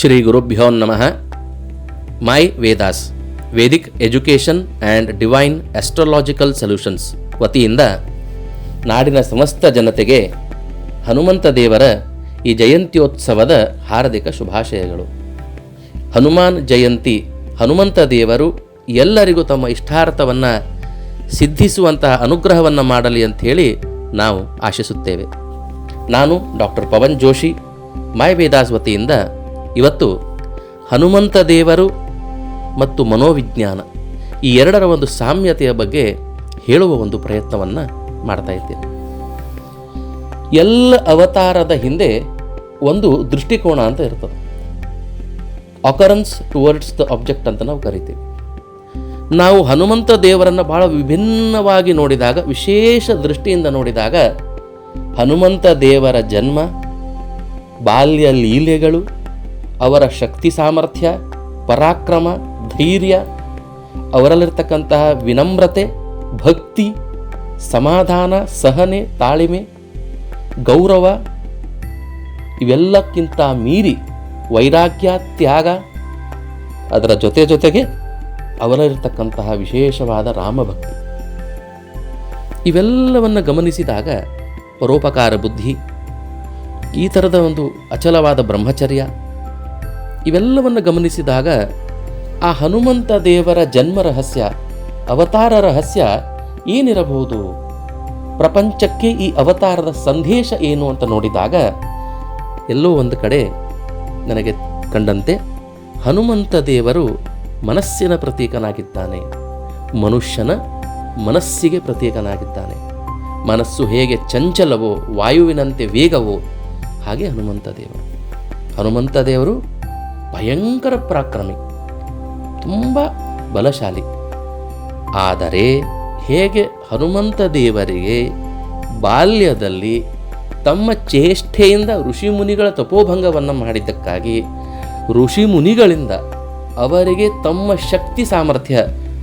ಶ್ರೀ ಗುರುಭ್ಯೋ ನಮಃ. My Vedas, vedic education and divine astrological solutions ವತಿಯಿಂದ ನಾಡಿನ ಸಮಸ್ತ ಜನತೆಗೆ ಹನುಮಂತ ದೇವರ ಈ ಜಯಂತ್ಯೋತ್ಸವದ ಹಾರ್ದಿಕ ಶುಭಾಶಯಗಳು. ಹನುಮಾನ್ ಜಯಂತಿ, ಹನುಮಂತ ದೇವರು ಎಲ್ಲರಿಗೂ ತಮ್ಮ ಇಷ್ಟಾರ್ಥವನ್ನು ಸಿದ್ಧಿಸುವಂತಹ ಅನುಗ್ರಹವನ್ನು ಮಾಡಲಿ ಅಂಥೇಳಿ ನಾವು ಆಶಿಸುತ್ತೇವೆ. ನಾನು ಡಾಕ್ಟರ್ ಪವನ್ ಜೋಶಿ, ಮೈ ವೇದಾಸ್ ವತಿಯಿಂದ ಇವತ್ತು ಹನುಮಂತ ದೇವರು ಮತ್ತು ಮನೋವಿಜ್ಞಾನ ಈ ಎರಡರ ಒಂದು ಸಾಮ್ಯತೆಯ ಬಗ್ಗೆ ಹೇಳುವ ಒಂದು ಪ್ರಯತ್ನವನ್ನು ಮಾಡ್ತಾ ಇದ್ದೇನೆ. ಎಲ್ಲ ಅವತಾರದ ಹಿಂದೆ ಒಂದು ದೃಷ್ಟಿಕೋನ ಅಂತ ಇರ್ತದೆ. ಅಕರೆನ್ಸ್ ಟುವರ್ಡ್ಸ್ ದ ಆಬ್ಜೆಕ್ಟ್ ಅಂತ ನಾವು ಕರಿತೀವಿ. ನಾವು ಹನುಮಂತ ದೇವರನ್ನು ಬಹಳ ವಿಭಿನ್ನವಾಗಿ ನೋಡಿದಾಗ, ವಿಶೇಷ ದೃಷ್ಟಿಯಿಂದ ನೋಡಿದಾಗ ಹನುಮಂತ ದೇವರ ಜನ್ಮ, ಬಾಲ್ಯ ಲೀಲೆಗಳು ಅವರ ಶಕ್ತಿ ಸಾಮರ್ಥ್ಯ, ಪರಾಕ್ರಮ, ಧೈರ್ಯ, ಅವರಲ್ಲಿರ್ತಕ್ಕಂತಹ ವಿನಮ್ರತೆ, ಭಕ್ತಿ, ಸಮಾಧಾನ, ಸಹನೆ, ತಾಳಿಮೆ, ಗೌರವ ಇವೆಲ್ಲಕ್ಕಿಂತ ಮೀರಿ ವೈರಾಗ್ಯ, ತ್ಯಾಗ ಅದರ ಜೊತೆ ಜೊತೆಗೆ ಅವರಲ್ಲಿರ್ತಕ್ಕಂತಹ ವಿಶೇಷವಾದ ರಾಮಭಕ್ತಿ. ಇವೆಲ್ಲವನ್ನು ಗಮನಿಸಿದಾಗ ಪರೋಪಕಾರ ಬುದ್ಧಿ, ಈ ಥರದ ಒಂದು ಅಚಲವಾದ ಬ್ರಹ್ಮಚರ್ಯ ಇವೆಲ್ಲವನ್ನು ಗಮನಿಸಿದಾಗ ಆ ಹನುಮಂತ ದೇವರ ಜನ್ಮ ರಹಸ್ಯ, ಅವತಾರ ರಹಸ್ಯ ಏನಿರಬಹುದು? ಪ್ರಪಂಚಕ್ಕೆ ಈ ಅವತಾರದ ಸಂದೇಶ ಏನು ಅಂತ ನೋಡಿದಾಗ ಎಲ್ಲೋ ಒಂದು ಕಡೆ ನನಗೆ ಕಂಡಂತೆ ಹನುಮಂತ ದೇವರು ಮನಸ್ಸಿನ ಪ್ರತೀಕನಾಗಿದ್ದಾನೆ. ಮನುಷ್ಯನ ಮನಸ್ಸಿಗೆ ಪ್ರತೀಕನಾಗಿದ್ದಾನೆ. ಮನಸ್ಸು ಹೇಗೆ ಚಂಚಲವೋ, ವಾಯುವಿನಂತೆ ವೇಗವೋ ಹಾಗೆ ಹನುಮಂತ ದೇವರು. ಹನುಮಂತ ದೇವರು ಭಯಂಕರ ಪರಾಕ್ರಮಿ, ತುಂಬ ಬಲಶಾಲಿ. ಆದರೆ ಹೇಗೆ ಹನುಮಂತ ದೇವರಿಗೆ ಬಾಲ್ಯದಲ್ಲಿ ತಮ್ಮ ಚೇಷ್ಟೆಯಿಂದ ಋಷಿ ಮುನಿಗಳ ತಪೋಭಂಗವನ್ನು ಮಾಡಿದ್ದಕ್ಕಾಗಿ ಋಷಿ ಮುನಿಗಳಿಂದ ಅವರಿಗೆ ತಮ್ಮ ಶಕ್ತಿ ಸಾಮರ್ಥ್ಯ,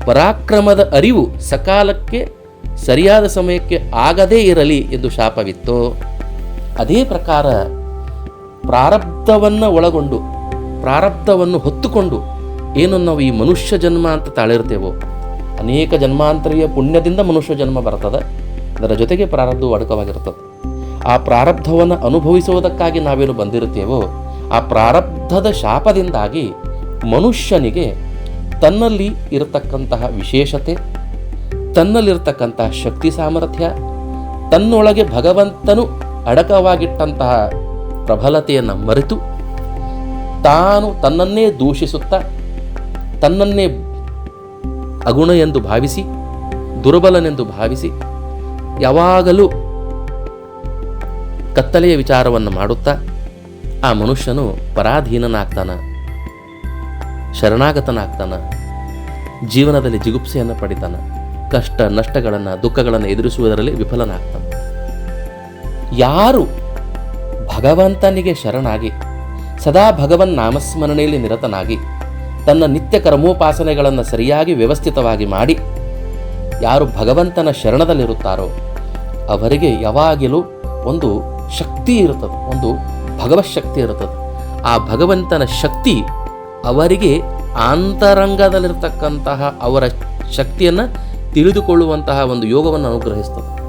ಪರಾಕ್ರಮದ ಅರಿವು ಸಕಾಲಕ್ಕೆ ಸರಿಯಾದ ಸಮಯಕ್ಕೆ ಆಗದೇ ಇರಲಿ ಎಂದು ಶಾಪವಿತ್ತು, ಅದೇ ಪ್ರಕಾರ ಪ್ರಾರಬ್ಧವನ್ನು ಒಳಗೊಂಡು ಪ್ರಾರಬ್ಧವನ್ನು ಹೊತ್ತುಕೊಂಡು ಏನು ನಾವು ಈ ಮನುಷ್ಯ ಜನ್ಮ ಅಂತ ತಾಳಿರ್ತೇವೋ? ಅನೇಕ ಜನ್ಮಾಂತರೀಯ ಪುಣ್ಯದಿಂದ ಮನುಷ್ಯ ಜನ್ಮ ಬರ್ತದೆ. ಅದರ ಜೊತೆಗೆ ಪ್ರಾರಬ್ಧವು ಅಡಕವಾಗಿರ್ತದೆ. ಆ ಪ್ರಾರಬ್ಧವನ್ನು ಅನುಭವಿಸುವುದಕ್ಕಾಗಿ ನಾವೇನು ಬಂದಿರುತ್ತೇವೋ, ಆ ಪ್ರಾರಬ್ಧದ ಶಾಪದಿಂದಾಗಿ ಮನುಷ್ಯನಿಗೆ ತನ್ನಲ್ಲಿ ಇರತಕ್ಕಂತಹ ವಿಶೇಷತೆ, ತನ್ನಲ್ಲಿರ್ತಕ್ಕಂತಹ ಶಕ್ತಿ ಸಾಮರ್ಥ್ಯ, ತನ್ನೊಳಗೆ ಭಗವಂತನು ಅಡಕವಾಗಿಟ್ಟಂತಹ ಪ್ರಬಲತೆಯನ್ನು ಮರೆತು ತಾನು ತನ್ನನ್ನೇ ದೂಷಿಸುತ್ತಾ, ತನ್ನನ್ನೇ ಅಗುಣ ಎಂದು ಭಾವಿಸಿ, ದುರ್ಬಲನೆಂದು ಭಾವಿಸಿ, ಯಾವಾಗಲೂ ಕತ್ತಲೆಯ ವಿಚಾರವನ್ನು ಮಾಡುತ್ತಾ, ಆ ಮನುಷ್ಯನು ಪರಾಧೀನನಾಗ್ತಾನ, ಶರಣಾಗತನಾಗ್ತಾನ, ಜೀವನದಲ್ಲಿ ಜಿಗುಪ್ಸೆಯನ್ನು ಪಡಿತಾನ, ಕಷ್ಟ, ನಷ್ಟಗಳನ್ನು, ದುಃಖಗಳನ್ನು ಎದುರಿಸುವುದರಲ್ಲಿ ವಿಫಲನಾಗ್ತಾನೆ. ಯಾರು ಭಗವಂತನಿಗೆ ಶರಣಾಗಿ ಸದಾ ಭಗವನ್ ನಾಮಸ್ಮರಣೆಯಲ್ಲಿ ನಿರತನಾಗಿ ತನ್ನ ನಿತ್ಯ ಕರ್ಮೋಪಾಸನೆಗಳನ್ನು ಸರಿಯಾಗಿ ವ್ಯವಸ್ಥಿತವಾಗಿ ಮಾಡಿ ಯಾರು ಭಗವಂತನ ಶರಣದಲ್ಲಿರುತ್ತಾರೋ ಅವರಿಗೆ ಯಾವಾಗಲೂ ಒಂದು ಶಕ್ತಿ ಇರುತ್ತದೆ, ಒಂದು ಭಗವತ್ ಶಕ್ತಿ ಇರುತ್ತದೆ. ಆ ಭಗವಂತನ ಶಕ್ತಿ ಅವರಿಗೆ ಆಂತರಂಗದಲ್ಲಿರ್ತಕ್ಕಂತಹ ಅವರ ಶಕ್ತಿಯನ್ನು ತಿಳಿದುಕೊಳ್ಳುವಂತಹ ಒಂದು ಯೋಗವನ್ನು ಅನುಗ್ರಹಿಸ್ತದೆ.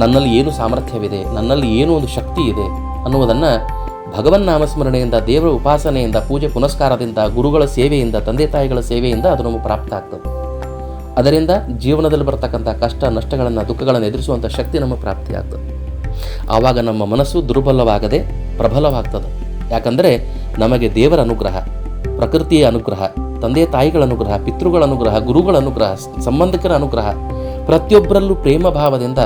ನನ್ನಲ್ಲಿ ಏನು ಸಾಮರ್ಥ್ಯವಿದೆ, ನನ್ನಲ್ಲಿ ಏನು ಒಂದು ಶಕ್ತಿ ಇದೆ ಅನ್ನುವುದನ್ನು ಭಗವನ್ ನಾಮಸ್ಮರಣೆಯಿಂದ ದೇವರ ಉಪಾಸನೆಯಿಂದ, ಪೂಜೆ ಪುನಸ್ಕಾರದಿಂದ, ಗುರುಗಳ ಸೇವೆಯಿಂದ, ತಂದೆ ತಾಯಿಗಳ ಸೇವೆಯಿಂದ ಅದು ನಮಗೆ ಪ್ರಾಪ್ತ ಆಗ್ತದೆ. ಅದರಿಂದ ಜೀವನದಲ್ಲಿ ಬರ್ತಕ್ಕಂಥ ಕಷ್ಟ, ನಷ್ಟಗಳನ್ನು, ದುಃಖಗಳನ್ನು ಎದುರಿಸುವಂಥ ಶಕ್ತಿ ನಮಗೆ ಪ್ರಾಪ್ತಿಯಾಗ್ತದೆ ಆವಾಗ ನಮ್ಮ ಮನಸ್ಸು ದುರ್ಬಲವಾಗದೆ ಪ್ರಬಲವಾಗ್ತದೆ. ಯಾಕಂದರೆ ನಮಗೆ ದೇವರ ಅನುಗ್ರಹ, ಪ್ರಕೃತಿಯ ಅನುಗ್ರಹ, ತಂದೆ ತಾಯಿಗಳ ಅನುಗ್ರಹ, ಪಿತೃಗಳ ಅನುಗ್ರಹ, ಗುರುಗಳ ಅನುಗ್ರಹ, ಸಂಬಂಧಿಕರ ಅನುಗ್ರಹ, ಪ್ರತಿಯೊಬ್ಬರಲ್ಲೂ ಪ್ರೇಮ ಭಾವದಿಂದ,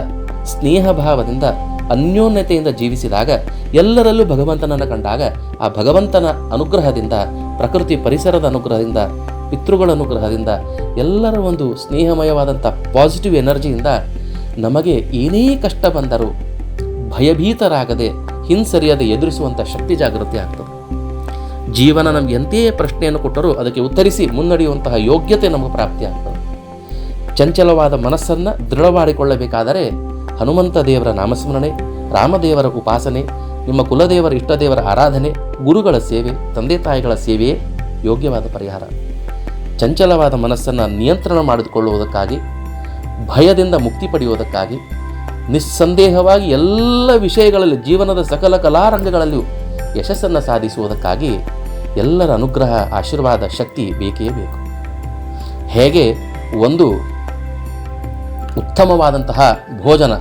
ಸ್ನೇಹ ಭಾವದಿಂದ ಅನ್ಯೋನ್ಯತೆಯಿಂದ ಜೀವಿಸಿದಾಗ ಎಲ್ಲರಲ್ಲೂ ಭಗವಂತನನ್ನು ಕಂಡಾಗ ಆ ಭಗವಂತನ ಅನುಗ್ರಹದಿಂದ, ಪ್ರಕೃತಿ ಪರಿಸರದ ಅನುಗ್ರಹದಿಂದ, ಪಿತೃಗಳ ಅನುಗ್ರಹದಿಂದ, ಎಲ್ಲರ ಒಂದು ಸ್ನೇಹಮಯವಾದಂಥ ಪಾಸಿಟಿವ್ ಎನರ್ಜಿಯಿಂದ ನಮಗೆ ಏನೇ ಕಷ್ಟ ಬಂದರೂ ಭಯಭೀತರಾಗದೆ, ಹಿಂಸರಿಯದೆ ಎದುರಿಸುವಂಥ ಶಕ್ತಿ ಜಾಗೃತಿ ಆಗ್ತದೆ. ಜೀವನ ನಮ್ಗೆ ಎಂತೆಯೇ ಪ್ರಶ್ನೆಯನ್ನು ಕೊಟ್ಟರೂ ಅದಕ್ಕೆ ಉತ್ತರಿಸಿ ಮುನ್ನಡೆಯುವಂತಹ ಯೋಗ್ಯತೆ ನಮಗೆ ಪ್ರಾಪ್ತಿಯಾಗ್ತದೆ ಚಂಚಲವಾದ ಮನಸ್ಸನ್ನು ದೃಢ ಮಾಡಿಕೊಳ್ಳಬೇಕಾದರೆ ಹನುಮಂತ ದೇವರ ನಾಮಸ್ಮರಣೆ, ರಾಮದೇವರ ಉಪಾಸನೆ, ನಿಮ್ಮ ಕುಲದೇವರ ಇಷ್ಟದೇವರ ಆರಾಧನೆ, ಗುರುಗಳ ಸೇವೆ, ತಂದೆ ತಾಯಿಗಳ ಸೇವೆಯೇ ಯೋಗ್ಯವಾದ ಪರಿಹಾರ. ಚಂಚಲವಾದ ಮನಸ್ಸನ್ನು ನಿಯಂತ್ರಣ ಮಾಡಿಕೊಳ್ಳುವುದಕ್ಕಾಗಿ, ಭಯದಿಂದ ಮುಕ್ತಿ ಪಡೆಯುವುದಕ್ಕಾಗಿ, ನಿಸ್ಸಂದೇಹವಾಗಿ ಎಲ್ಲ ವಿಷಯಗಳಲ್ಲಿ, ಜೀವನದ ಸಕಲ ಕಲಾರಂಗಗಳಲ್ಲಿಯೂ ಯಶಸ್ಸನ್ನು ಸಾಧಿಸುವುದಕ್ಕಾಗಿ ಎಲ್ಲರ ಅನುಗ್ರಹ, ಆಶೀರ್ವಾದ, ಶಕ್ತಿ ಬೇಕೇ ಬೇಕು. ಹೇಗೆ? ಒಂದು ಉತ್ತಮವಾದಂತಹ ಭೋಜನ.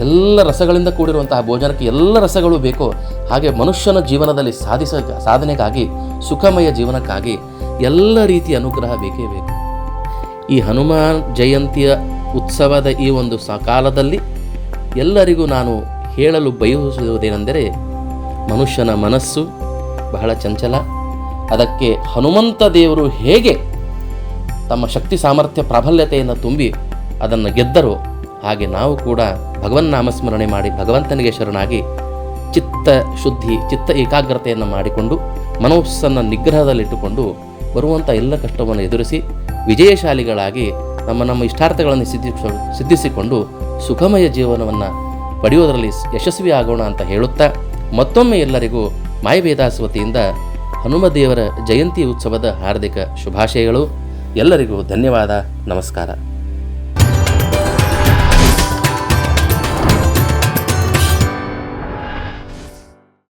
ಎಲ್ಲ ರಸಗಳಿಂದ ಕೂಡಿರುವಂತಹ ಭೋಜನಕ್ಕೆ ಎಲ್ಲ ರಸಗಳು ಬೇಕೋ ಹಾಗೆ ಮನುಷ್ಯನ ಜೀವನದಲ್ಲಿ ಸಾಧಿಸ, ಸಾಧನೆಗಾಗಿ, ಸುಖಮಯ ಜೀವನಕ್ಕಾಗಿ ಎಲ್ಲ ರೀತಿಯ ಅನುಗ್ರಹ ಬೇಕೇ ಬೇಕು. ಈ ಹನುಮಾನ್ ಜಯಂತಿಯ ಉತ್ಸವದ ಈ ಒಂದು ಸಕಾಲದಲ್ಲಿ ಕಾಲದಲ್ಲಿ ಎಲ್ಲರಿಗೂ ನಾನು ಹೇಳಲು ಬಯಸುವುದೇನೆಂದರೆ ಮನುಷ್ಯನ ಮನಸ್ಸು ಬಹಳ ಚಂಚಲ. ಅದಕ್ಕೆ ಹನುಮಂತ ದೇವರು ಹೇಗೆ ತಮ್ಮ ಶಕ್ತಿ ಸಾಮರ್ಥ್ಯ ಪ್ರಾಬಲ್ಯತೆಯನ್ನು ತುಂಬಿ ಅದನ್ನು ಗೆದ್ದರು. ಹಾಗೆ ನಾವು ಕೂಡ ಭಗವನ್ ನಾಮಸ್ಮರಣೆ ಮಾಡಿ ಭಗವಂತನಿಗೆ ಶರಣಾಗಿ ಚಿತ್ತ ಶುದ್ಧಿ, ಚಿತ್ತ ಏಕಾಗ್ರತೆಯನ್ನು ಮಾಡಿಕೊಂಡು ಮನೋಸ್ಸನ್ನು ನಿಗ್ರಹದಲ್ಲಿಟ್ಟುಕೊಂಡು ಬರುವಂಥ ಎಲ್ಲ ಕಷ್ಟವನ್ನು ಎದುರಿಸಿ ವಿಜಯಶಾಲಿಗಳಾಗಿ ನಮ್ಮ ನಮ್ಮ ಇಷ್ಟಾರ್ಥಗಳನ್ನು ಸಿದ್ಧಿಸ ಸಿದ್ಧಿಸಿಕೊಂಡು ಸುಖಮಯ ಜೀವನವನ್ನು ಪಡೆಯುವುದರಲ್ಲಿ ಯಶಸ್ವಿ ಆಗೋಣ ಅಂತ ಹೇಳುತ್ತಾ ಮತ್ತೊಮ್ಮೆ ಎಲ್ಲರಿಗೂ ಮಾಯವೇದಾಸ್ ವತಿಯಿಂದ ಹನುಮದೇವರ ಜಯಂತಿ ಉತ್ಸವದ ಹಾರ್ದಿಕ ಶುಭಾಶಯಗಳು. ಎಲ್ಲರಿಗೂ ಧನ್ಯವಾದ, ನಮಸ್ಕಾರ.